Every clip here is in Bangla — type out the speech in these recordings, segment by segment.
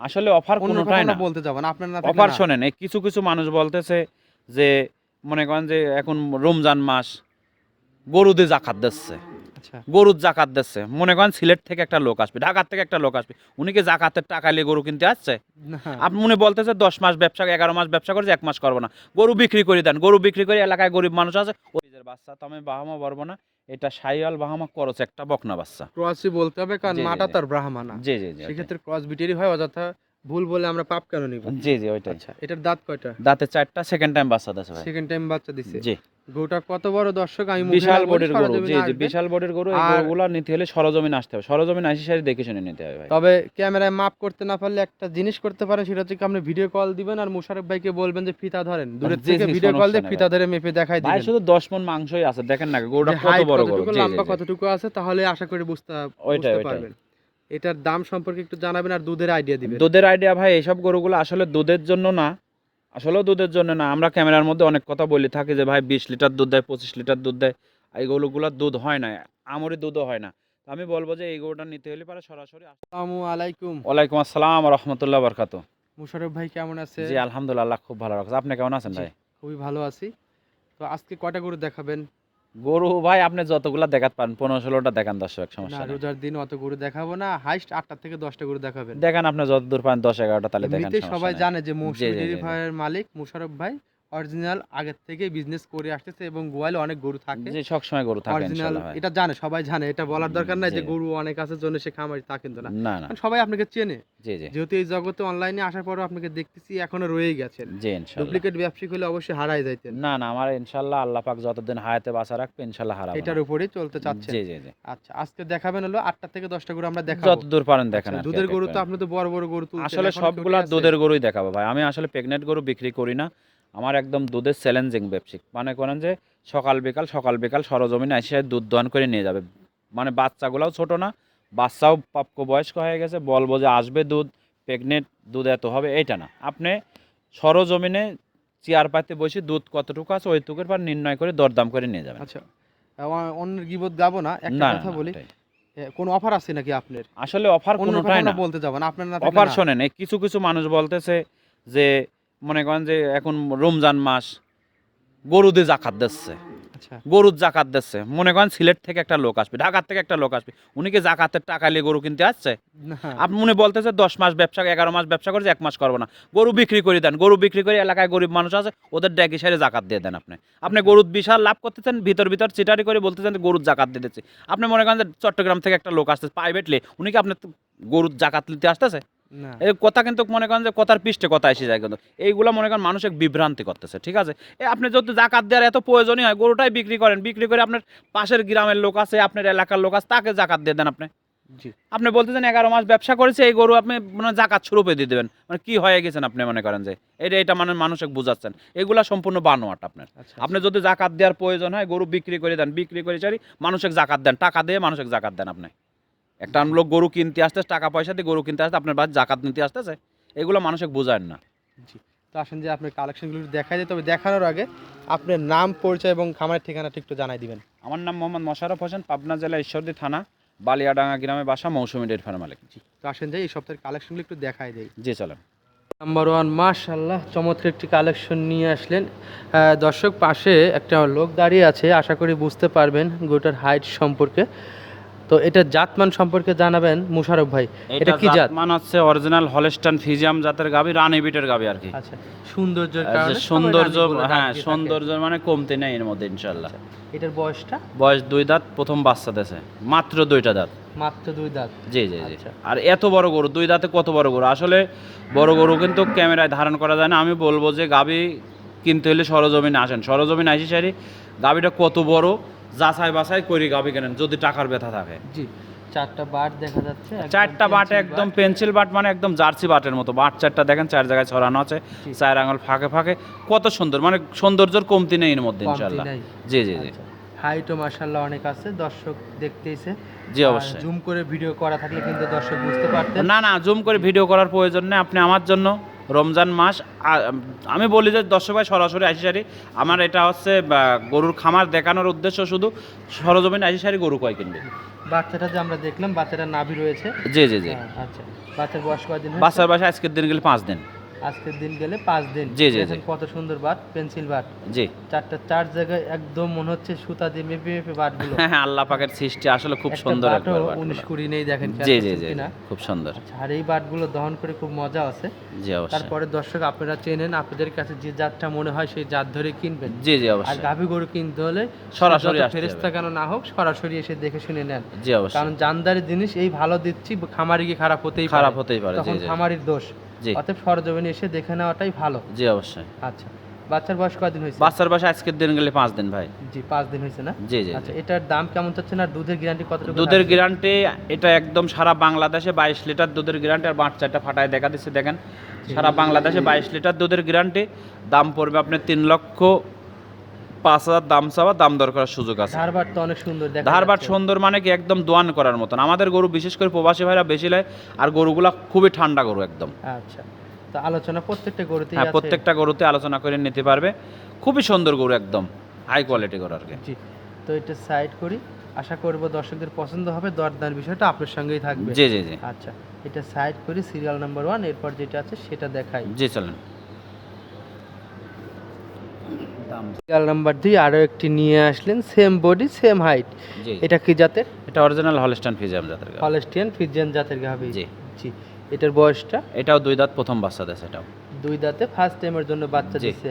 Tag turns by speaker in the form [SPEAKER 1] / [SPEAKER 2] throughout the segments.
[SPEAKER 1] আসলে অফার কোনোটাই না।
[SPEAKER 2] বলতে যাবেন আপনার না
[SPEAKER 1] অফার। শোনেন কিছু কিছু মানুষ বলতেছে যে মনে করেন যে এখন রমজান মাস গরুদের জাকাত দিচ্ছে।
[SPEAKER 2] আচ্ছা।
[SPEAKER 1] গরুর জাকাত দিচ্ছে। মনে করেন সিলেট থেকে একটা লোক আসবে ঢাকার থেকে একটা লোক আসবে উনি কি জাকাতের টাকা নিয়ে গরু কিনতে আসছে? আপনি মনে বলতেছে দশ মাস ব্যবসা এগারো মাস ব্যবসা করেছে এক মাস করব না। গরু বিক্রি করে দেন গরু বিক্রি করে এলাকায় গরিব মানুষ আছে। ওই বাচ্চা তো আমি বাহামা বলব না এটা সাইয়াল বাহামা করছে একটা বকনা বাচ্চা।
[SPEAKER 2] ক্রসই বলতে হবে কারণ মাটা তার ব্রাহ্মা না।
[SPEAKER 1] জি জি জি
[SPEAKER 2] সেক্ষেত্রে ক্রস বিটেরই হয় অযথা ভুল বলে আমরা পাপ কেন নিব?
[SPEAKER 1] জি জি ওইটাই।
[SPEAKER 2] আচ্ছা এটার দাঁত কয়টা?
[SPEAKER 1] দাঁতে চারটা সেকেন্ড টাইম বাচ্চা দিচ্ছে ভাই।
[SPEAKER 2] সেকেন্ড টাইম বাচ্চা দিছে।
[SPEAKER 1] জি।
[SPEAKER 2] গরুটা কত বড় দর্শক? আমি
[SPEAKER 1] বিশাল বডির গরু। জি জি বিশাল বডির গরু। এই গরুগুলো নিতে হলে সরজমিন আসতে হবে। সরজমিন আসি সারি দেখে শুনে নিতে হবে ভাই।
[SPEAKER 2] তবে ক্যামেরায় মাপ করতে না পারলে একটা জিনিস করতে পারেন সেটা হচ্ছে কি আপনি ভিডিও কল দিবেন আর মুশারফ ভাইকে বলবেন যে ফিতা ধরেন। দূরের
[SPEAKER 1] জি,
[SPEAKER 2] থেকে ভিডিও কল দিয়ে ফিতা ধরে মেপে দেখাই
[SPEAKER 1] ভাই শুধু দশ মন মাংসই আছে। দেখেন না গরুটা কত বড় গরু।
[SPEAKER 2] কতটুকু,
[SPEAKER 1] জি,
[SPEAKER 2] লম্বা কতটুকু আছে তাহলে আশা করি বুঝতে পারবেন। এটার দাম সম্পর্কে একটু জানাবেন আর দুধের আইডিয়া দিবেন।
[SPEAKER 1] দুধের আইডিয়া ভাই এইসব গরুগুলো আসলে দুধের জন্য না আসলেও দুধের জন্য না। আমরা ক্যামেরার মধ্যে অনেক কথা বলে থাকি যে ভাই বিশ লিটার দুধ দেয় পঁচিশ লিটার দুধ দেয়। এই গরুগুলোর দুধ হয় না আমরি দুধও হয় না। তো আমি বলব যে এই গরুটা নিতে হলে পারে সরাসরি
[SPEAKER 2] আসসালামু আলাইকুম।
[SPEAKER 1] ওয়ালাইকুম আসসালাম রহমতুল্লাহ বরকাত
[SPEAKER 2] মুশারফ ভাই কেমন আছে?
[SPEAKER 1] জি আলহামদুলিল্লাহ খুব ভালো রাখছে। আপনি কেমন আছেন ভাই?
[SPEAKER 2] খুবই ভালো আছি। তো আজকে কয়টা গরু দেখাবেন?
[SPEAKER 1] গরু ভাই আপনি যতগুলা দেখাতে পারেন পনেরো ষোলোটা দেখান দর্শক
[SPEAKER 2] না
[SPEAKER 1] সমস্যা নেই
[SPEAKER 2] রোজার দিন অত গরু দেখাবো না হাইস্ট আটটা থেকে দশটা গরু দেখাবেন
[SPEAKER 1] দেখেন আপনি যত দূর পান দশ এগারোটা তাহলে দেখেন সমস্যা
[SPEAKER 2] সবাই
[SPEAKER 1] নেই।
[SPEAKER 2] জানে যে
[SPEAKER 1] জি, জি।
[SPEAKER 2] ফার্মের মালিক মুশারফ ভাই অরিজিনাল আগের থেকে বিজনেস করে আসতেছে এবং গোয়ালে অনেক গরু থাকে।
[SPEAKER 1] জি সবসময় গরু থাকে
[SPEAKER 2] অরিজিনাল
[SPEAKER 1] ইনশাআল্লাহ
[SPEAKER 2] এটা জানে সবাই জানে এটা বলার দরকার নাই যে গরু অনেক আছে জন্য সে খামারি তা কিন্তু না। সবাই আপনাকে চেনে।
[SPEAKER 1] জি জি।
[SPEAKER 2] যেহেতু এই জগতে অনলাইনে আসার পরও আপনাকে দেখতেছি এখনও রয়েই গেছেন।
[SPEAKER 1] জি ইনশাআল্লাহ
[SPEAKER 2] ডুপ্লিকেট ব্যবসায়িক হলে অবশ্যই হারাই যাইতেন।
[SPEAKER 1] না না আমার ইনশাআল্লাহ আল্লাহ পাক যতদিন হায়াতে বাঁচা রাখবে ইনশাআল্লাহ হারাবো
[SPEAKER 2] এটার উপরেই চলতে চাচ্ছেন।
[SPEAKER 1] জি জি
[SPEAKER 2] আচ্ছা আজকে দেখাবেন হলো আটটা থেকে দশটা গরু আমরা দেখাবো।
[SPEAKER 1] যত দূর পারেন দেখেন
[SPEAKER 2] আচ্ছা, দুধের গরু তো। আপনি তো বড় বড় গরু
[SPEAKER 1] আসলে সবগুলা দুধের গরুই দেখাবো ভাই। আমি আসলে প্রেগনেন্ট গরু বিক্রি করি না। আমার একদম দুধের চ্যালেঞ্জিং ব্যবসায়িক মানে করেন যে সকাল বিকাল সকাল বিকাল সরজমিনে এসে দুধ দহন করে নিয়ে যাবে। মানে বাচ্চাগুলাও ছোট না বাচ্চাও প্রাপ্য বয়স্ক হয়ে গেছে বলব যে আসবে দুধ প্রেগনেন্ট দুধ এত হবে এটা না। আপনি সরজমিনে চেয়ার পাতে বসে দুধ কতটুকু আছে ওইটুকুর পর নির্ণয় করে দরদাম করে নিয়ে যাবেন।
[SPEAKER 2] আচ্ছা অন্যের গিবত গাবো না একটা কথা বলি। কোনো অফার আছে নাকি আপনার?
[SPEAKER 1] আসলে অফার কোনোটাই না।
[SPEAKER 2] বলতে যাবেন আপনার
[SPEAKER 1] অফার শোনেন কিছু কিছু মানুষ বলতেছে যে মনে করেন যে এখন রমজান মাস গরুদের জাকাত দিচ্ছে।
[SPEAKER 2] আচ্ছা।
[SPEAKER 1] গরুর জাকাত দিচ্ছে। মনে করেন সিলেট থেকে একটা লোক আসবে ঢাকার থেকে একটা লোক আসবে উনি কি জাকাতের টাকা নিয়ে গরু কিনতে আসছে? আপনি মনে বলতেছে দশ মাস ব্যবসা এগারো মাস ব্যবসা করেছে এক মাস করব না। গরু বিক্রি করে দেন গরু বিক্রি করে এলাকায় গরিব মানুষ আছে ওদের ড্যাকি সারে জাকাত দিয়ে দেন আপনি। আপনি গরুর বিশাল লাভ করতেছেন ভিতর ভিতর চিটারি করে বলতেছেন গরুর জাকাত দিয়ে দিচ্ছি। আপনি মনে করেন যে চট্টগ্রাম থেকে একটা লোক আসছে প্রাইভেটলি উনি কি আপনার গরুর জাকাত নিতে আসতেছে? এই কথা কিন্তু মনে করেন যে কথার পৃষ্ঠে কথা এসে যায় কিন্তু। এইগুলো মনে করেন মানুষ এক বিভ্রান্তি করতেছে ঠিক আছে? এ আপনি যদি জাকাত দেওয়ার এত প্রয়োজনই হয় গরুটাই বিক্রি করেন বিক্রি করে আপনার পাশের গ্রামের লোক আছে আপনার এলাকার লোক আছে তাকে জাকাত দিয়ে দেন আপনি। আপনি বলতেছেন এগারো মাস ব্যবসা করেছে এই গরু আপনি মানে জাকাত স্বরূপে দিয়ে দেবেন। মানে কি হয়ে গেছেন আপনি মনে করেন যে? এটা এটা মানে মানুষকে বুঝাচ্ছেন। এগুলা সম্পূর্ণ বানোয়াট আপনার।
[SPEAKER 2] আচ্ছা
[SPEAKER 1] আপনি যদি জাকাত দেওয়ার প্রয়োজন হয় গরু বিক্রি করে দেন বিক্রি করে চারি মানুষকে জাকাত দেন টাকা দিয়ে মানুষকে জাকাত দেন আপনি। একটা লোক গরু কিনতে আসতেছে টাকা পয়সা দিয়ে গরু কিনতে আসতে আপনার বাড়ি জাকাত নিতে আসতেছে এগুলো মানুষকে বোঝায় না।
[SPEAKER 2] জি তো আসেন যে আপনার কালেকশনগুলো দেখাই যায় তবে দেখানোর আগে আপনার নাম পরিচয় এবং খামারের ঠিকানাটা একটু জানাই দিবেন।
[SPEAKER 1] আমার নাম মোহাম্মদ মোশারফ হোসেন পাবনা জেলা ঈশ্বরদী থানা বালিয়াডাঙ্গা গ্রামে বাসা মৌসুমী ডেট ফার্ম মালিক। জি
[SPEAKER 2] তো আসেন যে এই সপ্তাহের কালেকশনগুলো একটু দেখাই দেয়
[SPEAKER 1] জি চলেন।
[SPEAKER 2] নাম্বার ওয়ান মাশাল্লাহ চমৎকার একটি কালেকশন নিয়ে আসলেন। দর্শক পাশে একটা লোক দাঁড়িয়ে আছে আশা করি বুঝতে পারবেন গোটার হাইট সম্পর্কে। তো এটা জাতমান সম্পর্কে জানাবেন মুশারফ ভাই। এটা কি জাত?
[SPEAKER 1] মান হচ্ছে অরিজিনাল হলস্টান ফিজিয়াম জাতের গাবি রানি বিটের গাবি আর কি।
[SPEAKER 2] আচ্ছা সৌন্দর্যের
[SPEAKER 1] যে
[SPEAKER 2] কারণে
[SPEAKER 1] সৌন্দর্য হ্যাঁ। সৌন্দর্য মানে কমতে নেই এর মধ্যে ইনশাল্লাহ
[SPEAKER 2] এটার বয়সটা?
[SPEAKER 1] বয়স দুই দাঁত প্রথম বাচ্চা দেশে মাত্র দুইটা দাঁত।
[SPEAKER 2] মাত্র দুই দাঁত?
[SPEAKER 1] জি জি জি।
[SPEAKER 2] আচ্ছা।
[SPEAKER 1] আর এত বড় গরু দুই দাঁতে কত বড় গরু? আসলে বড় গরু কিন্তু ক্যামেরায় ধারণ করা যায় না। আমি বলব যে গাবি কিনতে হলে সরজমিনে আসেন। সরজমিনে আসি সারি গাবিটা কত বড় যাচাই বাছাই করি গাবি কেনেন যদি টাকার ব্যথা থাকে।
[SPEAKER 2] জি চারটা বাট দেখা যাচ্ছে
[SPEAKER 1] চারটা বাট একদম পেন্সিল বাট মানে একদম জার্সি বাটের মতো। বাট চারটা দেখেন চার জায়গায় ছড়ানো আছে চার আঙুল ফাঁকে ফাঁকে। কত সুন্দর মানে সৌন্দর্যের কমতি নেই এর মধ্যে ইনশাল্লাহ জি জি জি।
[SPEAKER 2] আচ্ছা। হাইটও মাশাল্লাহ অনেক আছে দর্শক দেখতেইছে।
[SPEAKER 1] জি অবশ্যই।
[SPEAKER 2] জুম করে ভিডিও করা থাকলে কিন্তু দর্শক বুঝতে পারতেন।
[SPEAKER 1] না না জুম করে ভিডিও করার প্রয়োজন নেই আপনি আমার জন্য রমজান মাস আমি বলি যে দর্শক ভাই সরাসরি আসি সারি। আমার এটা হচ্ছে গরুর খামার দেখানোর উদ্দেশ্য শুধু সরজমিন আশি সারি গরু কয় কিনবে।
[SPEAKER 2] বাচ্চাটা যে আমরা দেখলাম বাচ্চাটা নাভি রয়েছে।
[SPEAKER 1] জি জি জি।
[SPEAKER 2] হ্যাঁ, আচ্ছা। বাচ্চার বয়স কয়দিন
[SPEAKER 1] বাচ্চার বয়স আজকের দিন গেলে পাঁচ দিন।
[SPEAKER 2] আজকের দিন গেলে পাঁচ দিন।
[SPEAKER 1] জি, জি,
[SPEAKER 2] কত সুন্দর বাট পেন্সিল বাট।
[SPEAKER 1] জি।
[SPEAKER 2] চারটা চার জায়গায় একদম মনে হচ্ছে সুতা দিয়ে মেপে মেপে বাটগুলো।
[SPEAKER 1] হ্যাঁ হ্যাঁ আল্লাহ পাকের সৃষ্টি আসলে খুব সুন্দর।
[SPEAKER 2] উনিশ কুড়ি নেই দেখেন
[SPEAKER 1] জি জি জি খুব সুন্দর।
[SPEAKER 2] আচ্ছা আর এই বাটগুলো দহন করে খুব মজা আছে।
[SPEAKER 1] জি অবশ্যই।
[SPEAKER 2] তারপরে দর্শক আপনারা চেনেন আপনাদের কাছে যে জাতটা মনে হয় সেই জাত ধরে কিনবেন।
[SPEAKER 1] জি জি অবশ্যই।
[SPEAKER 2] আর গাভী গরু কিনতে হলে
[SPEAKER 1] সরাসরি
[SPEAKER 2] ফেরেস্তা কেন না হোক সরাসরি এসে দেখে শুনে নেন।
[SPEAKER 1] জি অবশ্যই।
[SPEAKER 2] কারণ জানদারি জিনিস এই ভালো দিচ্ছি খামারি গিয়ে খারাপ হতেই পারে।
[SPEAKER 1] খারাপ হতেই পারে জি
[SPEAKER 2] তখন
[SPEAKER 1] জি।
[SPEAKER 2] খামারির দোষ। অতএব সরজমিনে এসে দেখে নেওয়াটাই ভালো।
[SPEAKER 1] জি অবশ্যই।
[SPEAKER 2] আচ্ছা বাচ্চার বয়স কয়দিন হয়েছে?
[SPEAKER 1] বাচ্চার বয়স আজকের দিন গেলে পাঁচ দিন ভাই।
[SPEAKER 2] জি পাঁচ দিন হয়েছে না?
[SPEAKER 1] জি জি
[SPEAKER 2] আচ্ছা এটার দাম কেমন চাচ্ছে না দুধের গ্যারান্টি কত
[SPEAKER 1] দুধের? গ্যারান্টি এটা একদম সারা বাংলাদেশে বাইশ লিটার দুধের গ্যারান্টি আর বাচ্চাটা ফাটায় দেখা দিচ্ছে দেখেন। সারা বাংলাদেশে বাইশ লিটার দুধের গ্যারান্টি দাম পড়বে আপনার তিন লক্ষ পাঁচ হাজার দাম চাওয়া দাম দর করার সুযোগ আছে।
[SPEAKER 2] ধারবাট তো অনেক সুন্দর দেখা
[SPEAKER 1] ধারবাট সুন্দর মানে কি একদম দোয়ান করার মতন। আমাদের গরু বিশেষ করে প্রবাসী ভাইরা বেশি নেয় আর গরুগুলা খুবই ঠান্ডা গরু একদম।
[SPEAKER 2] আচ্ছা তো আলোচনা প্রত্যেকটা গরুতেই
[SPEAKER 1] হ্যাঁ প্রত্যেকটা গরুতে আলোচনা করে নিতে পারবে। খুবই সুন্দর গরু একদম হাই কোয়ালিটি গরু আর কি।
[SPEAKER 2] জি তো এটা সাইড করি। আশা করব দর্শকদের পছন্দ হবে দরদার বিষয়টা আপনার সঙ্গেই থাকবে।
[SPEAKER 1] জি জি জি।
[SPEAKER 2] আচ্ছা এটা সাইড করি সিরিয়াল নাম্বার ওয়ান এরপর যেটা আছে সেটা দেখাই।
[SPEAKER 1] জি চলেন।
[SPEAKER 2] সিরিয়াল নাম্বার দুই আরও একটি নিয়ে আসলেন সেম বডি সেম হাইট এটা কি জাতের?
[SPEAKER 1] এটা অরিজিনাল ফিজিয়াম জাতের।
[SPEAKER 2] হলস্টিয়ান ফিজিয়ান জাতের গাভি।
[SPEAKER 1] জি।
[SPEAKER 2] জি। এটার বয়সটা?
[SPEAKER 1] এটাও দুই দাঁত প্রথম বাচ্চা দেয়
[SPEAKER 2] দুই দাঁতে ফার্স্ট টাইমের জন্য বাচ্চা। দিচ্ছে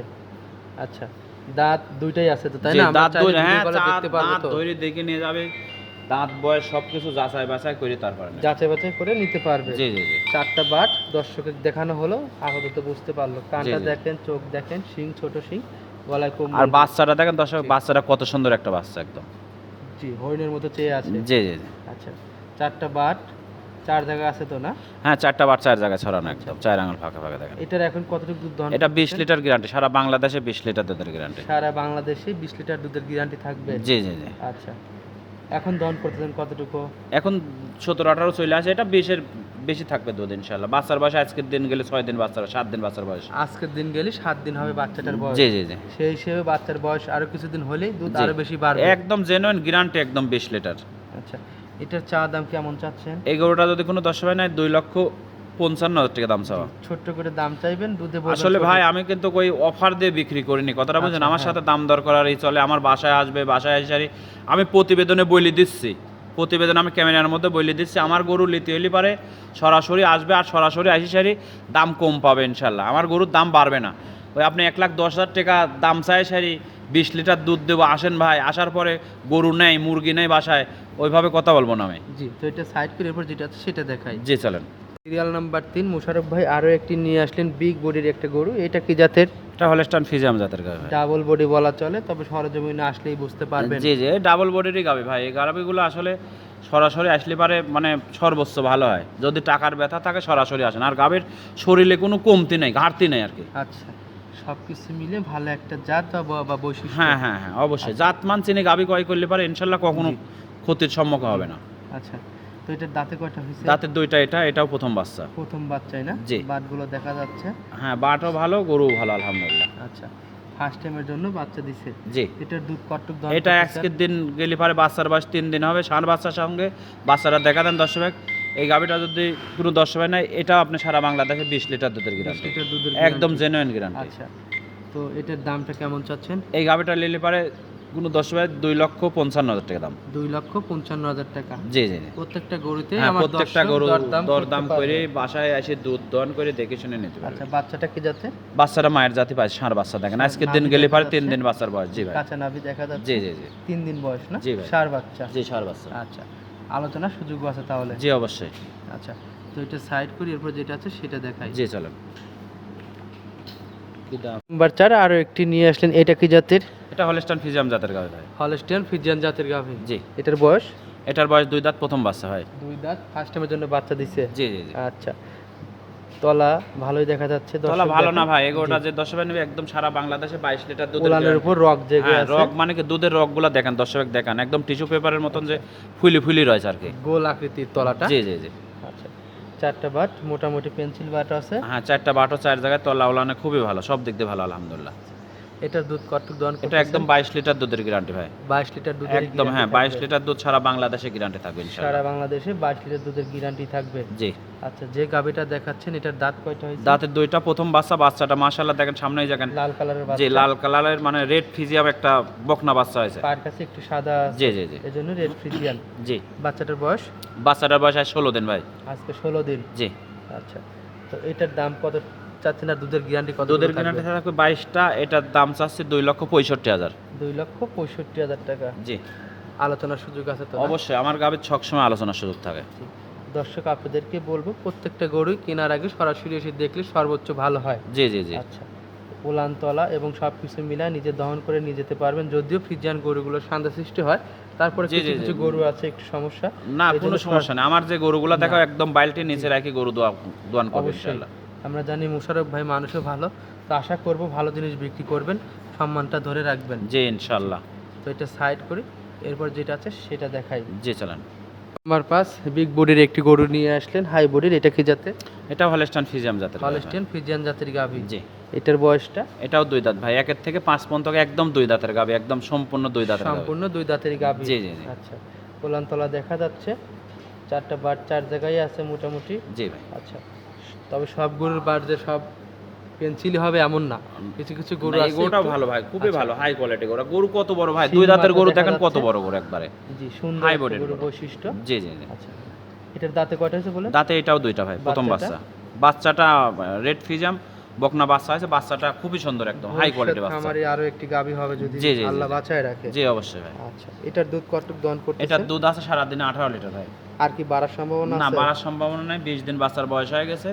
[SPEAKER 2] আচ্ছা দাঁত দুইটাই আছে তো তাই না?
[SPEAKER 1] দাঁত দুই হ্যাঁ
[SPEAKER 2] দেখতে পারব তো।
[SPEAKER 1] ধরে দেখে নিয়ে যাবে। দাঁত বয়স সবকিছু যাচাই বাছাই করে তারপরে
[SPEAKER 2] যাচাই বাছাই করে নিতে পারবে।
[SPEAKER 1] জি জি জি।
[SPEAKER 2] চারটা বাট দর্শকের দেখানো হলো আপাতত বুঝতে পারল। কানটা দেখেন চোখ দেখেন শিং ছোট শিং।
[SPEAKER 1] আর বাচ্চাটা দেখেন দর্শক বাচ্চাটা কত সুন্দর একটা বাচ্চা একদম।
[SPEAKER 2] জি হরিণের মতো চেয়ে আছে।
[SPEAKER 1] জি জি
[SPEAKER 2] আচ্ছা চারটা বাট চার জায়গা আছে তো না?
[SPEAKER 1] হ্যাঁ চারটা বাট চার জায়গা ছড়ানো একদম চার আঙুল ফাঁকা ফাঁকা দেখেন।
[SPEAKER 2] এটার এখন কতটুকু দুধ দহন
[SPEAKER 1] এটা বিশ
[SPEAKER 2] করতেছেন?
[SPEAKER 1] লিটার গ্যারান্টি সারা বাংলাদেশে বিশ লিটার দুধের গ্যারান্টি
[SPEAKER 2] সারা বাংলাদেশে বিশ লিটার দুধের গ্যারান্টি থাকবে?
[SPEAKER 1] জি জি জি।
[SPEAKER 2] আচ্ছা। এখন দন প্রতিদিন কতটুকু?
[SPEAKER 1] এখন সতেরো আঠারো চলে আসে এটা বিশের বেশি থাকবে দুধ ইনশাল্লাহ বাচ্চার বয়স আজকের দিন গেলে ছয় দিন বাচ্চার সাত দিন বাচ্চার বয়স।
[SPEAKER 2] আজকের দিন গেলে সাত দিন হবে বাচ্চাটার বয়স।
[SPEAKER 1] জি জি জি।
[SPEAKER 2] সেই হিসেবে বাচ্চার বয়স আরও কিছুদিন হলেই দুধ। আরও বেশি বাড়বে।
[SPEAKER 1] একদম জেনুইন গ্যারান্টি একদম বিশ লিটার।
[SPEAKER 2] আচ্ছা এটার চা দাম কেমন চাচ্ছেন?
[SPEAKER 1] এগারোটা যদি কোনো দশ হয় নাই দুই লক্ষ পঞ্চান্ন হাজার টাকা দাম চাওয়া।
[SPEAKER 2] ছোট্ট করে দাম চাইবেন দুধে
[SPEAKER 1] আসলে ভাই আমি কিন্তু ওই অফার দিয়ে বিক্রি করিনি কথাটা বুঝছেন?
[SPEAKER 2] আচ্ছা,
[SPEAKER 1] আমার। সাথে দাম দর করারই চলে আমার বাসায় আসবে বাসায় এসে আমি প্রতিবেদনে বলে দিচ্ছি। প্রতিবেদন আমি ক্যামেরার মধ্যে বলে দিচ্ছি আমার গরু লিতে হলে পারে সরাসরি আসবে আর সরাসরি আসি সারি দাম কম পাবে ইনশাল্লাহ। আমার গরুর দাম বাড়বে না। ওই আপনি এক লাখ দশ হাজার টাকা দাম চাই সারি বিশ লিটার দুধ দেবো আসেন ভাই আসার পরে গরু নেই মুরগি নেই বাসায় ওইভাবে কথা বলব না আমি।
[SPEAKER 2] জি তো এটা সাইড করে এরপর যেটা আছে সেটা দেখাই।
[SPEAKER 1] জি চলেন।
[SPEAKER 2] সিরিয়াল নাম্বার তিন মুশারফ ভাই আরও একটি নিয়ে আসলেন বিগ বডির একটা গরু। এটা কি জাতের?
[SPEAKER 1] এটা হলস্টান ফিজিয়াম জাতের গাভি
[SPEAKER 2] ডাবল বডি বলা চলে তবে সরজমিনে আসলেই বুঝতে পারবেন।
[SPEAKER 1] জি জি ডাবল বডিরই গাবি ভাই। এই গাবিগুলো আসলে সরাসরি আসলে পারে মানে সর্বোচ্চ ভালো হয়। যদি টাকার ব্যথা থাকে সরাসরি আসেন। আর গাবির শরীরে কোনো কমতি নেই ঘাটতি নেই আর কি।
[SPEAKER 2] আচ্ছা সবকিছু মিলে ভালো একটা জাত বা- বৈশিষ্ট্য?
[SPEAKER 1] হ্যাঁ হ্যাঁ হ্যাঁ অবশ্যই। জাতমান চিনি গাবি ক্রয় করলে পারে ইনশাল্লাহ কখনো ক্ষতির সম্মুখীন হবে না।
[SPEAKER 2] আচ্ছা। তো এটার দাঁতে কয়টা হয়েছে?
[SPEAKER 1] দাঁতের দুইটা এটা এটাও প্রথম বাচ্চা।
[SPEAKER 2] প্রথম বাচ্চাই না?
[SPEAKER 1] জি।
[SPEAKER 2] বাটগুলো দেখা যাচ্ছে।
[SPEAKER 1] হ্যাঁ বাটও ভালো গরু ভালো আলহামদুলিল্লাহ।
[SPEAKER 2] আচ্ছা ফার্স্ট টাইমের জন্য বাচ্চা দিছে?
[SPEAKER 1] জি।
[SPEAKER 2] এটার দুধ দহন
[SPEAKER 1] এটা আজকের দিন গেলে পারে বাচ্চার বয়স তিন দিন হবে ষাঁড় বাচ্চার সঙ্গে। বাচ্চারা দেখা দেন দশ ভাগ এই গাভিটা যদি কোনো দশ ভাগ নেয় এটাও আপনি সারা বাংলাদেশে বিশ লিটার দুধের গ্যারান্টি একদম। জেনুইন গ্যারান্টি
[SPEAKER 2] আচ্ছা তো এটার দামটা কেমন চাচ্ছেন?
[SPEAKER 1] এই গাভিটা নিলে পারে কোনো দশ ভাই দুই লক্ষ পঞ্চান্ন হাজার টাকা দাম।
[SPEAKER 2] দুই লক্ষ পঞ্চান্ন হাজার টাকা?
[SPEAKER 1] জি জি
[SPEAKER 2] প্রত্যেকটা গরুতে
[SPEAKER 1] হ্যাঁ প্রত্যেকটা গরু
[SPEAKER 2] দরদাম
[SPEAKER 1] করে বাসায় এসে দুধ দহন করে দেখে শুনে নিতে পারবে।
[SPEAKER 2] আচ্ছা বাচ্চাটা কি যাচ্ছে
[SPEAKER 1] বাচ্চারা মায়ের জাতি পায় ষাঁড় বাচ্চা দেখেন। আজকের দিন গেলে পারে তিন দিন বাচ্চার বয়স। জি ভাই।
[SPEAKER 2] কাঁচা নাভি দেখা যাচ্ছে।
[SPEAKER 1] জি জি জি।
[SPEAKER 2] তিন দিন বয়স না?
[SPEAKER 1] জি ভাই।
[SPEAKER 2] সার বাচ্চা।
[SPEAKER 1] জি ষাঁড় বাচ্চা।
[SPEAKER 2] আচ্ছা আলোচনার সুযোগ আছে তাহলে।
[SPEAKER 1] জি অবশ্যই।
[SPEAKER 2] আচ্ছা তো এটা সাইড করি এরপর যেটা আছে সেটা দেখাই।
[SPEAKER 1] জি চলেন
[SPEAKER 2] নাম্বার চার আরও একটি নিয়ে আসলেন এটা কি জাতের?
[SPEAKER 1] এটা হলস্টান ফিজিয়াম জাতের গাভি ভাই।
[SPEAKER 2] হলস্টিয়ান ফিজিয়ান জাতের গাভী।
[SPEAKER 1] জি।
[SPEAKER 2] এটার বয়স?
[SPEAKER 1] এটার বয়স দুই দাঁত প্রথম বাচ্চা হয়।
[SPEAKER 2] দুই দাঁত ফার্স্ট টাইমের জন্য বাচ্চা দিছে?
[SPEAKER 1] জি জি জি।
[SPEAKER 2] আচ্ছা। তলা ভালোই দেখা যাচ্ছে
[SPEAKER 1] তলা ভালো না ভাই এগোটা যে দশ নেবে একদম সারা বাংলাদেশে বাইশ লিটার দুধের
[SPEAKER 2] উলানের উপর রক আছে।
[SPEAKER 1] রগ মানে কি দুধের রগগুলো দেখেন দর্শক দেখান একদম টিস্যু পেপারের মতন যে ফুলি ফুলি রয়েছে আর কি।
[SPEAKER 2] গোল আকৃতির তলাটা।
[SPEAKER 1] জি জি জি।
[SPEAKER 2] চারটা বাট, মোটামুটি পেন্সিল বাট আছে।
[SPEAKER 1] হ্যাঁ চারটা বাটও চার জায়গায় তলা ওলানে খুবই ভালো, সব দিক দিয়ে ভালো, আলহামদুলিল্লাহ।
[SPEAKER 2] এটার দুধ কতটুকু দহন
[SPEAKER 1] এটা একদম বাইশ লিটার দুধের গ্যারান্টি ভাই।
[SPEAKER 2] বাইশ লিটার দুধের
[SPEAKER 1] একদম হ্যাঁ বাইশ লিটার দুধ সারা বাংলাদেশে গ্যারান্টি থাকবে
[SPEAKER 2] সারা বাংলাদেশে বাইশ লিটার দুধের গ্যারান্টি থাকবে।
[SPEAKER 1] জি।
[SPEAKER 2] আচ্ছা যে গাভিটা দেখাচ্ছেন এটার দাঁত কয়টা হয়েছে?
[SPEAKER 1] দাঁতের দুইটা প্রথম বাচ্চা বাচ্চাটা মাশাআল্লাহ দেখেন সামনেই দেখেন।
[SPEAKER 2] লাল কালারের
[SPEAKER 1] যে
[SPEAKER 2] বাচ্চা।
[SPEAKER 1] লাল কালারের মানে রেড ফিজিয়াম একটা বকনা বাচ্চা হয়েছে।
[SPEAKER 2] পায়ের কাছে একটু সাদা
[SPEAKER 1] জি জি জি।
[SPEAKER 2] এজন্য রেড ফ্রিজিয়ান
[SPEAKER 1] জি।
[SPEAKER 2] বাচ্চাটার বয়স?
[SPEAKER 1] বাচ্চাটার বয়স আজ ষোলো দিন ভাই।
[SPEAKER 2] আজকে ষোলো দিন।
[SPEAKER 1] জি।
[SPEAKER 2] আচ্ছা তো এটার দাম কত? চাচ্ছেন আর দুধের গ্যারান্টি কত
[SPEAKER 1] দুধের গ্যারান্টি থাকবে বাইশটা এটার দাম চাচ্ছে দুই লক্ষ পঁয়ষট্টি হাজার।
[SPEAKER 2] দুই লক্ষ পঁয়ষট্টি হাজার টাকা।
[SPEAKER 1] জি।
[SPEAKER 2] আলোচনার সুযোগ আছে তো
[SPEAKER 1] অবশ্যই আমার গাবের সবসময় আলোচনার সুযোগ থাকে।
[SPEAKER 2] দর্শক আপনাদেরকে বলব প্রত্যেকটা গরুই কেনার আগে সরাসরি এসে দেখলে সর্বোচ্চ ভালো হয়।
[SPEAKER 1] জি জি জি।
[SPEAKER 2] আচ্ছা। উলানতলা এবং সব কিছু মিলায় নিজে দহন করে নিয়ে যেতে পারবেন। যদিও ফ্রিজিয়ান গরুগুলো শান্ত সৃষ্টি হয় তারপরে কিছু। কিছু গরু আছে একটু সমস্যা।
[SPEAKER 1] না কোনো সমস্যা নেই। আমার যে গরুগুলো দেখো একদম বাইলটি নিচে রাখি গরু দোয়া দোয়ান করবে ইনশাআল্লাহ
[SPEAKER 2] আমরা জানি মুশারফ ভাই মানুষও ভালো তো আশা করব ভালো জিনিস বিক্রি করবেন সম্মানটা ধরে রাখবেন।
[SPEAKER 1] জি ইনশাআল্লাহ।
[SPEAKER 2] তো এটা সাইড করি এরপর যেটা আছে সেটা দেখাই।
[SPEAKER 1] জি চালান।
[SPEAKER 2] আমার পাস বিগ বডির একটি গরু নিয়ে আসলেন হাই বডির এটা কি জাতে
[SPEAKER 1] এটা হলস্টান ফিজিয়াম জাতের গাভী ভাই।
[SPEAKER 2] হলস্টিয়ান ফ্রিজিয়ান জাতের গাভী।
[SPEAKER 1] জি।
[SPEAKER 2] এটার বয়সটা?
[SPEAKER 1] এটাও দুই দাঁত ভাই। একের থেকে পাঁচ পর্যন্ত একদম দুই দাঁতের গাবি একদম সম্পূর্ণ দুই দাঁতের
[SPEAKER 2] সম্পূর্ণ দুই দাঁতের গাভী।
[SPEAKER 1] জি, জি, জি।
[SPEAKER 2] আচ্ছা কোলানতলা দেখা যাচ্ছে চারটা বার চার জায়গায় আছে মোটামুটি।
[SPEAKER 1] জি ভাই।
[SPEAKER 2] আচ্ছা। তবে সব গরুর বার যে সব পেন্সিলই হবে এমন না। কিছু কিছু গরু আছে
[SPEAKER 1] গরুটাও ভালো ভাই খুবই
[SPEAKER 2] আচ্ছা।
[SPEAKER 1] ভালো হাই কোয়ালিটি গরু। গরু কত বড় ভাই? দুই দাঁতের গরু দেখেন কত বড় গরু একবারে।
[SPEAKER 2] জি সুন্দর
[SPEAKER 1] হাই
[SPEAKER 2] গরুর
[SPEAKER 1] গরু।
[SPEAKER 2] বৈশিষ্ট্য।
[SPEAKER 1] জি জি জি।
[SPEAKER 2] আচ্ছা। এটার দাঁতে কয়টা আছে বলে
[SPEAKER 1] দাঁতে এটাও দুইটা ভাই প্রথম বাচ্চা। বাচ্চাটা রেড ফিজাম বকনা বাচ্চা আছে বাচ্চাটা খুবই সুন্দর একদম হাই কোয়ালিটি বাচ্চা।
[SPEAKER 2] আমারই আরও একটি গাভী হবে যদি আল্লাহ বাঁচায় রাখে।
[SPEAKER 1] জি অবশ্যই ভাই।
[SPEAKER 2] আচ্ছা এটার দুধ কতটুকু দহন করতেছে?
[SPEAKER 1] এটার দুধ আছে সারাদিনে আঠারো লিটার ভাই।
[SPEAKER 2] আর কি বাড়ার সম্ভাবনা আছে?
[SPEAKER 1] না বাড়ার সম্ভাবনা নাই বিশ দিন বাচ্চার বয়স হয়ে গেছে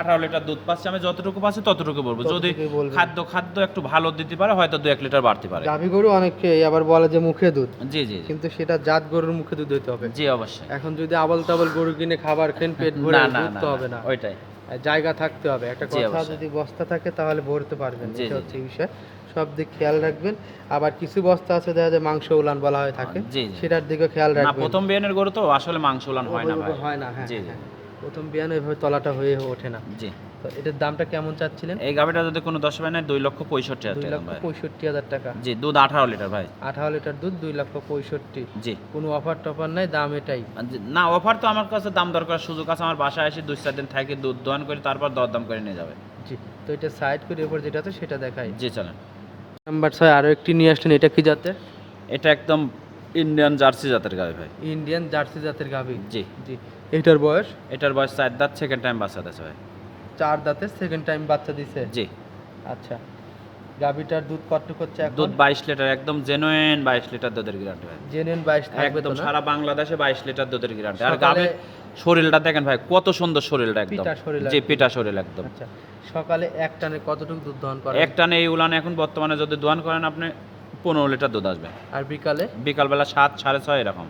[SPEAKER 1] আঠারো লিটার দুধ পাচ্ছি আমি যতটুকু পাচ্ছি ততটুকু বলব। যদি খাদ্য খাদ্য একটু ভালো দিতে পারে হয়তো দু এক লিটার বাড়তে পারে।
[SPEAKER 2] গাভী গরু অনেকে আবার বলে যে মুখে দুধ।
[SPEAKER 1] জি জি।
[SPEAKER 2] কিন্তু সেটা জাত গরুর মুখে দুধ হইতে হবে।
[SPEAKER 1] জি অবশ্যই।
[SPEAKER 2] এখন যদি আবল তাবল গরু কিনে খাবার খেন পেট ভরে দুধ তো হবে না।
[SPEAKER 1] ওইটাই।
[SPEAKER 2] জায়গা থাকতে হবে। একটা কথা যদি বস্তা থাকে তাহলে ভরতে পারবেন এটা হচ্ছে বিষয়। সব দিক খেয়াল রাখবেন। আবার কিছু বস্তা আছে দেখা যায় মাংস উলান বলা হয়ে থাকে সেটার দিকে খেয়াল
[SPEAKER 1] না
[SPEAKER 2] রাখবেন।
[SPEAKER 1] প্রথম বিয়ানের গরু তো আসলে মাংস উলান হয় না ভাই।
[SPEAKER 2] হয় না হ্যাঁ হ্যাঁ। হ্যাঁ। প্রথম বিয়ান ওইভাবে তলাটা হয়ে ওঠে না।
[SPEAKER 1] জি।
[SPEAKER 2] তো এটার দামটা কেমন চাচ্ছিলেন?
[SPEAKER 1] এই গাভিটা যদি কোনো দশ ভাই নেয় দুই লক্ষ পঁয়ষট্টি হাজার
[SPEAKER 2] দুই
[SPEAKER 1] টাকা
[SPEAKER 2] লক্ষ পঁয়ষট্টি হাজার টাকা।
[SPEAKER 1] জি দুধ আঠারো লিটার ভাই।
[SPEAKER 2] আঠারো লিটার দুধ দুই লক্ষ পঁয়ষট্টি।
[SPEAKER 1] জি।
[SPEAKER 2] কোনো অফার টফার নাই দাম এটাই।
[SPEAKER 1] আর না অফার তো আমার কাছে দাম দরকার সুযোগ আছে। আমার বাসায় এসে দুই চার দিন থাকে দুধ দোয়ান করে তারপর দরদাম করে নিয়ে যাবে।
[SPEAKER 2] জি তো এটা সাইড করে এরপর যেটা আছে সেটা দেখাই।
[SPEAKER 1] জি চলেন।
[SPEAKER 2] নাম্বার ছয় আরও একটি নিয়ে আসলেন এটা কি জাতের?
[SPEAKER 1] এটা একদম ইন্ডিয়ান জার্সি জাতের গাভি ভাই।
[SPEAKER 2] ইন্ডিয়ান জার্সি জাতের গাভী।
[SPEAKER 1] জি।
[SPEAKER 2] জি এটার বয়স?
[SPEAKER 1] এটার বয়স চার দাঁত সেকেন্ড টাইম বাচ্চা দিয়েছে ভাই।
[SPEAKER 2] চার দাঁতের সেকেন্ড টাইম বাচ্চা দিছে?
[SPEAKER 1] জি।
[SPEAKER 2] আচ্ছা। গাভীটার দুধ কতটুকু হচ্ছে এখন?
[SPEAKER 1] দুধ বাইশ লিটার একদম জেনুইন বাইশ লিটার দুধের গ্যারান্টি ভাই।
[SPEAKER 2] জেনুইন বাইশ থাকবে
[SPEAKER 1] একদম সারা বাংলাদেশে বাইশ লিটার দুধের গ্যারান্টি আর গাভীর শরীরটা দেখেন ভাই কত সুন্দর শরীরটা একদম।
[SPEAKER 2] পিটা শরীর
[SPEAKER 1] জি। পিটা শরীর একদম।
[SPEAKER 2] আচ্ছা সকালে এক টানে কতটুকু দুধ দহন করে
[SPEAKER 1] এক টানে এই উলানে এখন বর্তমানে যদি দোয়ান করেন আপনি পনেরো লিটার দুধ আসবে।
[SPEAKER 2] আর বিকালে?
[SPEAKER 1] বিকালবেলা সাত সাড়ে ছয় এরকম।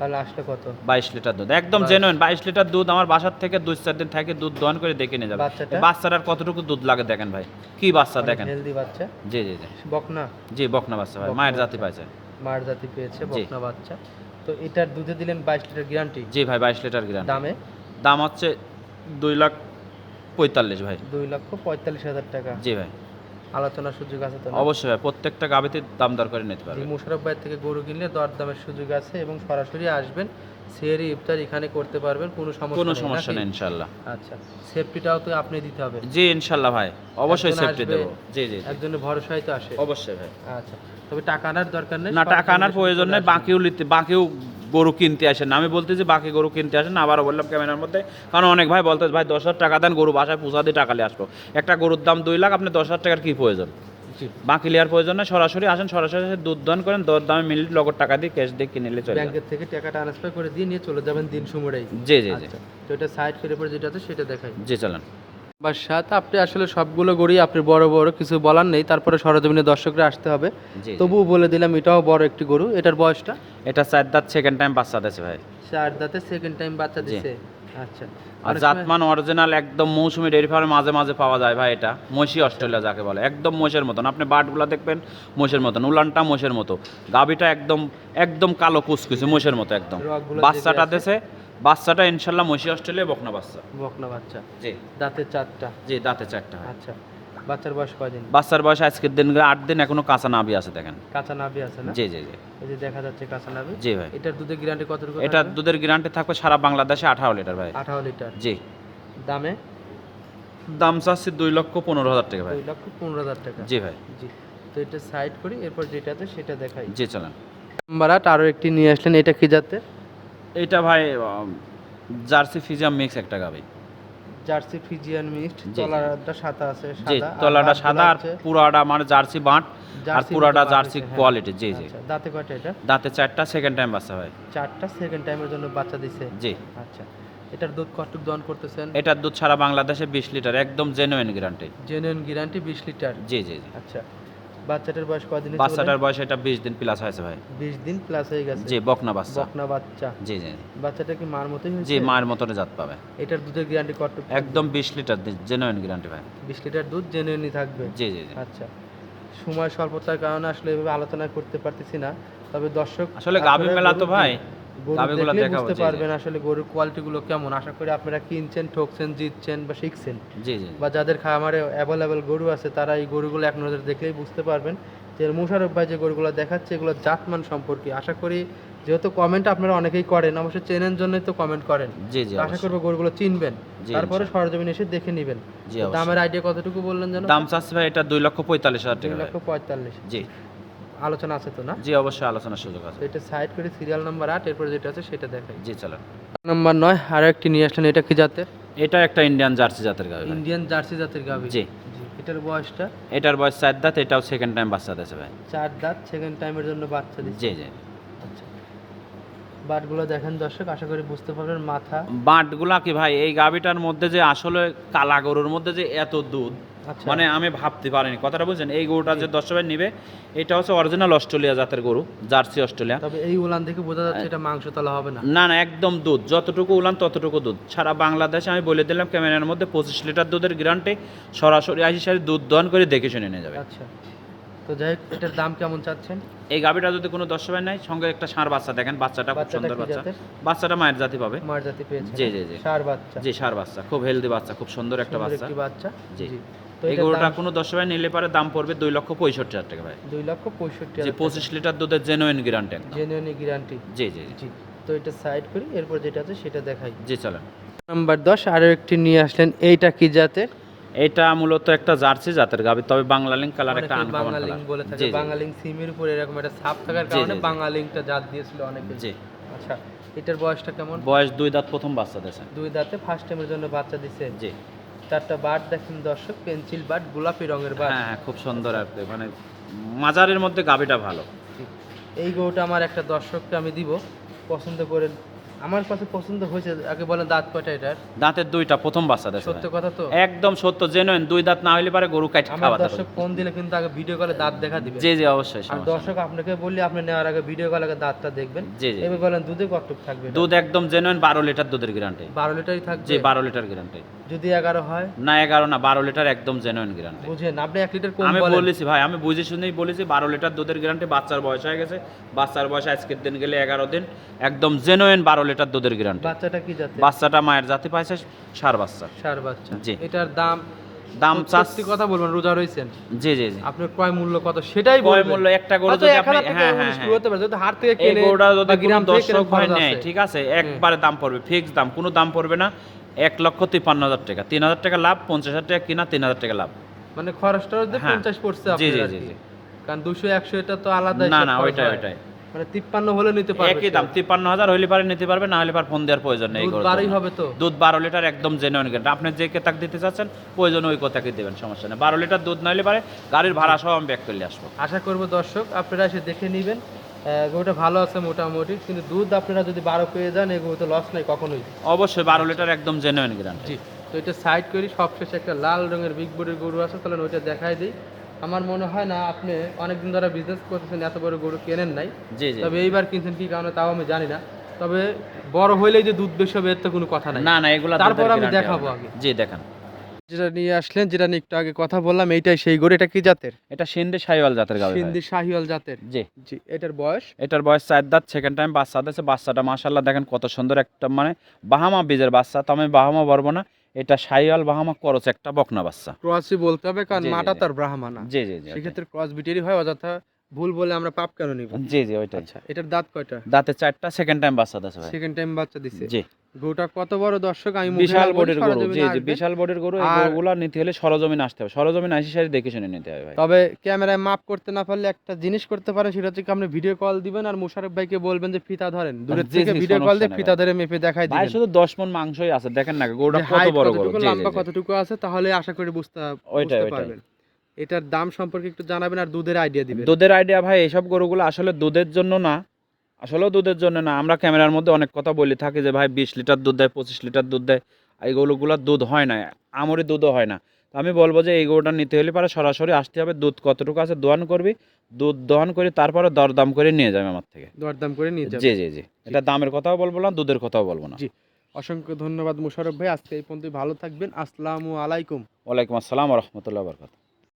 [SPEAKER 2] তাহলে আসলে কত?
[SPEAKER 1] বাইশ লিটার দুধ। একদম। জেনুইন বাইশ লিটার দুধ আমার বাসার থেকে দুই চার দিন থেকে দুধ দোয়ান করে দেখে নিয়ে যাবে।
[SPEAKER 2] বাচ্চাটা?
[SPEAKER 1] বাচ্চাটার কতটুকু দুধ লাগে দেখেন ভাই? কি বাচ্চা দেখেন?
[SPEAKER 2] হেলদি বাচ্চা?
[SPEAKER 1] জি জি জি।
[SPEAKER 2] বকনা?
[SPEAKER 1] জি বকনা বাচ্চা ভাই মায়ের জাতি পাইছে।
[SPEAKER 2] মার জাতি পেয়েছে বকনা বাচ্চা। তো এটার দুধে দিলেন বাইশ লিটার গ্যারান্টি
[SPEAKER 1] জি ভাই বাইশ লিটার গ্রাম
[SPEAKER 2] দামে?
[SPEAKER 1] দাম হচ্ছে দুই লাখ পঁয়তাল্লিশ ভাই।
[SPEAKER 2] দুই লক্ষ পঁয়তাল্লিশ হাজার টাকা।
[SPEAKER 1] জি ভাই।
[SPEAKER 2] আলোচনার সুযোগ আছে তো
[SPEAKER 1] অবশ্যই প্রত্যেকটা গাবিতে দাম দর করে নিতে
[SPEAKER 2] জি
[SPEAKER 1] পারবে
[SPEAKER 2] মুশারফ ভাই থেকে গরু কিনলে দরদামের সুযোগ আছে এবং সরাসরি আসবেন সেরি ইফতার এখানে করতে পারবেন কোনো সমস্যা
[SPEAKER 1] কোনো সমস্যা নেই ইনশাল্লাহ
[SPEAKER 2] আচ্ছা সেফটিটাও তো আপনি দিতে হবে।
[SPEAKER 1] জি ইনশাল্লাহ ভাই অবশ্যই সেফটি দেবো। জি জি।
[SPEAKER 2] একজনের ভরসায় তো আসে।
[SPEAKER 1] অবশ্যই ভাই।
[SPEAKER 2] আচ্ছা তবে টাকা আনার দরকার নেই
[SPEAKER 1] না টাকা আনার প্রয়োজন নেই। বাকিও নিতে বাকিও গরু কিনতে আসেন না। আমি বলতেছি বাকি গরু কিনতে আসেন না আবারও বললাম ক্যামেরার মধ্যে। কারণ অনেক ভাই বলতে ভাই দশ হাজার টাকা দেন গরু বাসায় পূজা দিয়ে টাকা নিয়ে আসব। একটা গরুর দাম দুই লাখ আপনি দশ হাজার টাকার কী প্রয়োজন? বাকি লিয়ার প্রয়োজন না সরাসরি আসেন সরাসরি দুধ দান করেন দর দামে মিলিয়ে লগর টাকা দিয়ে ক্যাশ দিয়ে কিনে নিলে চলে
[SPEAKER 2] ব্যাংকের থেকে টাকা ট্রান্সফার করে দিয়ে নিয়ে চলে যাবেন দিন সময়েই
[SPEAKER 1] জি জি জি।
[SPEAKER 2] আচ্ছা তো এটা সাইড করে পরে যেটা আছে সেটা দেখাই।
[SPEAKER 1] জি চলেন।
[SPEAKER 2] বা সাত আপনি আসলে সবগুলো গড়ি আপনি বড় বড় কিছু বলার নেই। তারপরে সরজমিনে দর্শকরা আসতে হবে। তবুও বলে দিলাম এটাও বড় একটি গরু। এটার বয়সটা?
[SPEAKER 1] এটা চার দাঁত সেকেন্ড টাইম বাচ্চা দিয়েছে ভাই।
[SPEAKER 2] চার দাঁতে সেকেন্ড টাইম বাচ্চা। দিছে। আচ্ছা।
[SPEAKER 1] আর জাতমান অরিজিনাল একদম মৌসুমি ডেয়ারি ফার্মে মাঝে মাঝে পাওয়া যায় ভাই এটা। মহিষি অস্ট্রেলিয়া যাকে বলে। একদম মোষের মতন। আপনি বাটগুলো দেখবেন মোষের মতন। উলানটা মোষের মতো। গাবিটা একদম একদম কালো কুচকুচে মোষের মতো একদম। বাচ্চাটা দেশে বাচ্চাটা ইনশাল্লাহ মহিষি অস্ট্রেলিয়া বকনা বাচ্চা।
[SPEAKER 2] বকনা বাচ্চা?
[SPEAKER 1] জি।
[SPEAKER 2] দাঁতের চারটা?
[SPEAKER 1] জি দাঁতে চারটা।
[SPEAKER 2] আচ্ছা বাচ্চার বয়স কয়দিন?
[SPEAKER 1] বাচ্চার বয়স আজকের দিন আট দিন এখনও কাঁচা নাভি আছে দেখেন।
[SPEAKER 2] কাঁচা নাভি আছে না?
[SPEAKER 1] জি জি জি।
[SPEAKER 2] এই যে দেখা যাচ্ছে কাঁচা নাভি।
[SPEAKER 1] জি ভাই।
[SPEAKER 2] এটার দুধের গ্যারান্টি কতটুকু
[SPEAKER 1] এটা দুধের গ্যারান্টি থাকবে সারা বাংলাদেশে আঠারো লিটার ভাই।
[SPEAKER 2] আঠারো লিটার।
[SPEAKER 1] জি।
[SPEAKER 2] দামে?
[SPEAKER 1] দাম চাচ্ছি দুই লক্ষ পনেরো হাজার টাকা ভাই।
[SPEAKER 2] দুই লক্ষ পনেরো হাজার টাকা।
[SPEAKER 1] জি ভাই।
[SPEAKER 2] জি। তো এটা সাইড করি এরপর যেটাতে সেটা দেখাই।
[SPEAKER 1] জি চলেন।
[SPEAKER 2] নাম্বার আট আরও একটি নিয়ে আসলেন এটা কি যাতে
[SPEAKER 1] এটা ভাই জার্সি ফিজিয়াম মিক্স একটা গাবি।
[SPEAKER 2] জার্সি ফিজিয়ান মিক্সড তলাটা সাদা আছে সাদা।
[SPEAKER 1] তলাটা সাদা আর পুরাটা মানে জার্সি বাঁট আর পুরাটা জার্সি
[SPEAKER 2] হয়েছে,
[SPEAKER 1] কোয়ালিটি জি
[SPEAKER 2] হ্যাঁ।
[SPEAKER 1] জি।
[SPEAKER 2] আচ্ছা, দাঁতে কয়টা এটা?
[SPEAKER 1] দাঁতে চারটা সেকেন্ড টাইম বাচ্চা ভাই।
[SPEAKER 2] চারটা সেকেন্ড টাইমের জন্য বাচ্চা দিছে?
[SPEAKER 1] জি।
[SPEAKER 2] আচ্ছা এটার দুধ কতটুকু দহন করতেছেন?
[SPEAKER 1] এটার দুধ সারা বাংলাদেশে বিশ লিটার একদম জেনুইন গ্যারান্টি
[SPEAKER 2] জেনুইন গ্যারান্টি বিশ লিটার?
[SPEAKER 1] জি জি জি।
[SPEAKER 2] আচ্ছা। বাচ্চাটার বয়স কদিন
[SPEAKER 1] বাচ্চাটার বয়স এটা বিশ দিন প্লাস হয়েছে ভাই।
[SPEAKER 2] বিশ দিন প্লাস হয়ে গেছে।
[SPEAKER 1] জি বকনা বাচ্চা।
[SPEAKER 2] বকনা বাচ্চা।
[SPEAKER 1] জি জি
[SPEAKER 2] বাচ্চাটা কি মার মতোই হয়েছে?
[SPEAKER 1] জি মায়ের মতনে জাত পাবে।
[SPEAKER 2] এটার দুধের গ্যারান্টি কতটুকু
[SPEAKER 1] একদম বিশ লিটার জেনুইন গ্যারান্টি ভাই।
[SPEAKER 2] বিশ লিটার দুধ জেনুইনই থাকবে?
[SPEAKER 1] জি জি
[SPEAKER 2] আচ্ছা। সময় স্বল্পতার কারণে আসলে এভাবে আলোচনা করতে পারতেছি না। তবে দর্শক
[SPEAKER 1] আসলে গাভী মেলা তো ভাই
[SPEAKER 2] গরু
[SPEAKER 1] গাভীগুলো দেখাবো,
[SPEAKER 2] বুঝতে। পারবেন আসলে গরুর কেমন। আশা করি আপনারা কিনছেন ঠকছেন জিতছেন বা শিখছেন।
[SPEAKER 1] জি জি।
[SPEAKER 2] বা যাদের খামারে অ্যাভেলেবেল গরু আছে তারা এই গরুগুলো এক নজর দেখলেই বুঝতে পারবেন যে মুশারফ ভাই যে গরুগুলো দেখাচ্ছে এগুলো জাতমান সম্পর্কে। আশা করি যেহেতু কমেন্ট আপনারা অনেকেই করেন অবশ্যই চেনেন জন্যই তো কমেন্ট করেন।
[SPEAKER 1] জি জি
[SPEAKER 2] আশা করব গরুগুলো চিনবেন। তারপরে সরজমিন এসে দেখে নেবেন। দামের আইডিয়া কতটুকু বললেন যেন?
[SPEAKER 1] দাম চাচ্ছি ভাই এটা দুই লক্ষ পঁয়তাল্লিশ হাজার
[SPEAKER 2] দুই
[SPEAKER 1] টাকা ভাই।
[SPEAKER 2] লক্ষ পঁয়তাল্লিশ।
[SPEAKER 1] জি।
[SPEAKER 2] আলোচনা আছে তো না?
[SPEAKER 1] জি অবশ্যই আলোচনার সুযোগ আছে।
[SPEAKER 2] এটা সাইড করে সিরিয়াল নাম্বার আট এরপর যেটা আছে সেটা দেখাই।
[SPEAKER 1] জি চলেন
[SPEAKER 2] নাম্বার নয় আরও একটি নিয়ে আসলেন এটা কি জাতের?
[SPEAKER 1] এটা একটা ইন্ডিয়ান জার্সি জাতের গাভি
[SPEAKER 2] ইন্ডিয়ান জার্সি জাতের গাভি
[SPEAKER 1] জি।
[SPEAKER 2] এটার বয়সটা?
[SPEAKER 1] এটার বয়স চার দাঁত এটাও সেকেন্ড টাইম বাচ্চা দিয়েছে ভাই।
[SPEAKER 2] চার দাঁত সেকেন্ড টাইমের জন্য বাচ্চা দিচ্ছে
[SPEAKER 1] জি জি।
[SPEAKER 2] আচ্ছা। বাটগুলো দেখেন দর্শক আশা করি বুঝতে পারবেন মাথা।
[SPEAKER 1] বাঁটগুলা কি ভাই এই গাভিটার মধ্যে যে আসলে কালা গরুর মধ্যে যে এত দুধ মানে আমি ভাবতে পারিনি। কথাটা বুঝছেন? এই গরুটা যে দশ ভাই নিবে এটা হচ্ছে অরিজিনাল অস্ট্রেলিয়া জাতের গরু জার্সি অস্ট্রেলিয়া।
[SPEAKER 2] তবে এই উলান থেকে বোঝা যাচ্ছে এটা মাংস তলা হবে না।
[SPEAKER 1] না না একদম দুধ। যতটুকু উলান ততটুকু দুধ। সারা বাংলাদেশে আমি বলে দিলাম ক্যামেরার মধ্যে পঁচিশ লিটার দুধের গ্যারান্টি সরাসরি আসি সারি দুধ দহন করে দেখে শুনে নিয়ে যাবে।
[SPEAKER 2] আচ্ছা। তো যাই হোক এটার দাম কেমন চাচ্ছেন?
[SPEAKER 1] এই গাভিটা যদি কোনো দশ ভাই নাই সঙ্গে একটা ষাঁড় বাচ্চা দেখেন বাচ্চাটা খুব সুন্দর বাচ্চা। বাচ্চাটা মায়ের জাতি পাবে।
[SPEAKER 2] মার জাতি পেয়েছে।
[SPEAKER 1] জি, জি, জি।
[SPEAKER 2] সার বাচ্চা।
[SPEAKER 1] জি ষাঁড় বাচ্চা খুব হেলদি বাচ্চা খুব সুন্দর একটা বাচ্চা।
[SPEAKER 2] বাচ্চা।
[SPEAKER 1] জি। এই গরুটা কোনো দশ ভাই নিলে পারে দাম পড়বে দুই লক্ষ পঁয়ষট্টি হাজার টাকা ভাই।
[SPEAKER 2] দুই লক্ষ পঁয়ষট্টি
[SPEAKER 1] যে পঁচিশ লিটার দুধের জেনুইন গ্যারান্টি
[SPEAKER 2] জেনুইন গ্যারান্টি
[SPEAKER 1] জি জি জি।
[SPEAKER 2] তো এটা সাইড করি এরপর যেটা আছে সেটা দেখাই।
[SPEAKER 1] জি চলেন।
[SPEAKER 2] নাম্বার দশ আরও একটি নিয়ে আসলেন এইটা কি জাতের?
[SPEAKER 1] এটা মূলত একটা জার্সি জাতের গাভি তবে বাংলা লিঙ্ক কালার একটা আনকমন
[SPEAKER 2] বাংলালিং বলে থাকে বাংলালিং সিমের উপরে এরকম একটা ছাপ থাকার কারণে। বাংলালিংটা জাত দিয়েছিল অনেকে।
[SPEAKER 1] জি।
[SPEAKER 2] আচ্ছা এটার বয়সটা কেমন?
[SPEAKER 1] বয়স দুই দাঁত প্রথম বাচ্চা দিয়েছে।
[SPEAKER 2] দুই দাঁতে ফার্স্ট টাইমের জন্য বাচ্চা দিছে।
[SPEAKER 1] জি।
[SPEAKER 2] চারটা বাট দেখেন দর্শক পেন্সিল বাট গোলাপি রঙের বাট।
[SPEAKER 1] হ্যাঁ হ্যাঁ খুব সুন্দর আর মানে মাজারের মধ্যে গাবিটা ভালো।
[SPEAKER 2] এই গরুটা আমার একটা দর্শককে আমি দিব পছন্দ করে আমার কাছে পছন্দ হয়েছে আগে বলেন দাঁত কয়টা এটার?
[SPEAKER 1] দাঁতের দুইটা প্রথম বাচ্চা
[SPEAKER 2] সত্য কথা তো?
[SPEAKER 1] একদম সত্য জেনুইন দুই দাঁত না হইলে পারে গরু কাটে খাওয়া
[SPEAKER 2] দর্শক ফোন দিলে কিন্তু আগে ভিডিও কলে দাঁত দেখা দিবে।
[SPEAKER 1] জি জি অবশ্যই
[SPEAKER 2] আর দর্শক আপনাকে বললি আপনি নেওয়ার আগে ভিডিও কলে আগে দাঁতটা দেখবেন।
[SPEAKER 1] জি জি।
[SPEAKER 2] এবার বলেন দুধে কতটুক থাকবে
[SPEAKER 1] দুধ একদম জেনুইন বারো লিটার দুধের গ্যারান্টি
[SPEAKER 2] বারো লিটারই থাকবে?
[SPEAKER 1] জি বারো লিটার গ্যারান্টি
[SPEAKER 2] যদি এগারো হয়?
[SPEAKER 1] না এগারো না বারো লিটার একদম জেনুইন গ্যারান্টি
[SPEAKER 2] বুঝেন আপনি এক লিটার কম
[SPEAKER 1] আমি বলেছি ভাই আমি বুঝে শুনেই বলেছি বারো লিটার দুধের গ্যারান্টি বাচ্চার বয়স হয়ে গেছে। বাচ্চার বয়স আজকের দিন গেলে এগারো দিন। একদম জেনুইন বারো লিটার দুধের গ্যারান্টি
[SPEAKER 2] বাচ্চাটা কি যাতে
[SPEAKER 1] বাচ্চাটা মায়ের জাতি পাইছে সার বাচ্চা।
[SPEAKER 2] সার বাচ্চা।
[SPEAKER 1] জি।
[SPEAKER 2] এটার দাম
[SPEAKER 1] দাম
[SPEAKER 2] সত্যি কথা বলবেন রোজা রয়েছেন
[SPEAKER 1] জি জি জি।
[SPEAKER 2] আপনার ক্রয় মূল্য কত সেটাই
[SPEAKER 1] ক্রয়
[SPEAKER 2] বলবেন।
[SPEAKER 1] মূল্য একটা গরু যদি আপনি হ্যাঁ হ্যাঁ
[SPEAKER 2] শুরু
[SPEAKER 1] হ্যাঁ
[SPEAKER 2] হতে পারে যদি হাট থেকে
[SPEAKER 1] এই
[SPEAKER 2] কেনে
[SPEAKER 1] গরুটা যদি
[SPEAKER 2] গ্রাম
[SPEAKER 1] দর্শক
[SPEAKER 2] খরচ
[SPEAKER 1] নেয় ঠিক আছে? একবারে দাম পড়বে ফিক্স দাম কোনো দাম পড়বে না। এক লক্ষ তিপ্পান্ন হাজার টাকা। তিন হাজার টাকা লাভ পঞ্চাশ হাজার টাকা কিনা তিন হাজার টাকা লাভ।
[SPEAKER 2] মানে খরচটা
[SPEAKER 1] হ্যাঁ।
[SPEAKER 2] পঞ্চাশ পড়ছে
[SPEAKER 1] জি, জি, জি,
[SPEAKER 2] কারণ দুশো একশো এটা তো আলাদা
[SPEAKER 1] না না ওইটাই ওইটাই।
[SPEAKER 2] মানে তিপ্পান্ন হলে নিতে পারবে
[SPEAKER 1] একই দাম তিপ্পান্ন হাজার হইলে পারে নিতে পারবে না হলে পারে ফোন দেওয়ার প্রয়োজন নেই
[SPEAKER 2] বারোই হবে তো?
[SPEAKER 1] দুধ বারো লিটার একদম জেনুইন গ্যারান্টি আপনি যে কেতাক দিতে চাচ্ছেন প্রয়োজন ওই কথাকে দেবেন সমস্যা নেই। বারো লিটার দুধ পারে গাড়ির ভাড়া সহ আমি ব্যাক করলে আসব।
[SPEAKER 2] আশা করব দর্শক আপনারা এসে দেখে নেবেন। গরুটা ভালো আছে মোটামুটি কিন্তু দুধ আপনারা যদি বারো পেয়ে যান এই গরু তো লস নাই কখনোই।
[SPEAKER 1] অবশ্যই বারো লিটার একদম জেনুইন গ্যারান্টি
[SPEAKER 2] তো এটা সাইড করি সবশেষে একটা লাল রঙের বিগ বডির গরু আছে তাহলে ওইটা দেখাই দিই। আমার মনে হয় না আপনি অনেকদিন ধরে বিজনেস করতেছেন এত বড় গরু কেনেন নাই। তবে এইবার কিনছেন কি কারণে তাও আমি জানি না। তবে বড় হইলেই যে দুধ বেশি হবে এর তো কোনো কথা নাই।
[SPEAKER 1] না না এগুলা
[SPEAKER 2] তারপর আমি দেখাবো আগে।
[SPEAKER 1] জি দেখান।
[SPEAKER 2] যেটা নিয়ে আসলেন যেটা নিয়ে একটু আগে কথা বললাম এইটাই সেই গরু। এটা কি জাতের?
[SPEAKER 1] এটা সিন্ধি সাইওয়াল জাতের গাবে
[SPEAKER 2] সিন্ধি শাহিওয়াল জাতের।
[SPEAKER 1] জি।
[SPEAKER 2] জি এটার বয়স?
[SPEAKER 1] এটার বয়স চার দাঁত সেকেন্ড টাইম বাচ্চা দিয়েছে। বাচ্চাটা মাশাল্লাহ দেখেন কত সুন্দর একটা মানে বাহামা বীজের বাচ্চা। তো আমি বাহামা বলব না এটা সাইওয়াল বাহামা করছে একটা বকনা বাচ্চা।
[SPEAKER 2] ক্রসই বলতে হবে কারণ মাটা তার ব্রাহ্মণা।
[SPEAKER 1] জি জি জি।
[SPEAKER 2] সেক্ষেত্রে ক্রস বিটেরই হয় অযথা ভুল বলে আমরা পাপ কেন নিব?
[SPEAKER 1] জি জি ওইটাই।
[SPEAKER 2] আচ্ছা এটার দাঁত কয়টা?
[SPEAKER 1] দাঁতে চারটা সেকেন্ড টাইম বাচ্চা দিছে ভাই।
[SPEAKER 2] সেকেন্ড টাইম বাচ্চা দিছে।
[SPEAKER 1] জি।
[SPEAKER 2] গরুটা কত বড় দর্শক? আমি
[SPEAKER 1] বিশাল বডির গরু। জি জি বিশাল বডির গরু এই গরুগুলা নিতে হলে সরজমিন আসতে হবে। সরজমিন আসি সারি দেখে শুনে নিতে হবে ভাই।
[SPEAKER 2] তবে ক্যামেরায় মাপ করতে না পারলে একটা জিনিস করতে পারেন সেটা হচ্ছে আপনি ভিডিও কল দিবেন আর মুশারফ ভাইকে বলবেন যে ফিতা ধরেন। দূরের থেকে ভিডিও কল দিয়ে ফিতা ধরে মেপে দেখাই দিবেন।
[SPEAKER 1] ভাই শুধু দশ মন মাংসই আছে দেখেন না গরুটা কত বড় গরু।
[SPEAKER 2] কতটুকু,
[SPEAKER 1] জি
[SPEAKER 2] লম্বা কতটুকু আছে তাহলে আশা করি বুঝতে বুঝতে। পারবেন। এটার দাম সম্পর্কে একটু জানাবেন আর দুধের আইডিয়া দিবেন।
[SPEAKER 1] দুধের আইডিয়া ভাই এইসব গরুগুলো আসলে দুধের জন্য না আসলেও দুধের জন্য না। আমরা ক্যামেরার মধ্যে অনেক কথা বলি থাকি যে ভাই বিশ লিটার দুধ দেয় পঁচিশ লিটার দুধ দেয় এই গরুগুলোর দুধ হয় না আমরি দুধও হয় না। তো আমি বলব যে এই গরুটা নিতে হলে পারে সরাসরি আসতে হবে দুধ কতটুকু আছে দোয়ান করবি দুধ দোয়ান করে তারপরে দরদাম করে নিয়ে যাবে আমার থেকে।
[SPEAKER 2] দরদাম করে নিয়ে যাবেন
[SPEAKER 1] জি জি জি। এটা দামের কথাও বলব না দুধের কথাও বলব না।
[SPEAKER 2] জি। অসংখ্য ধন্যবাদ মুশারফ ভাই আজকে এই পর্যন্ত ভালো থাকবেন। আসসালামু আলাইকুম।
[SPEAKER 1] ওয়ালাইকুম আসসালাম রহমতুল্লাহ বরকাত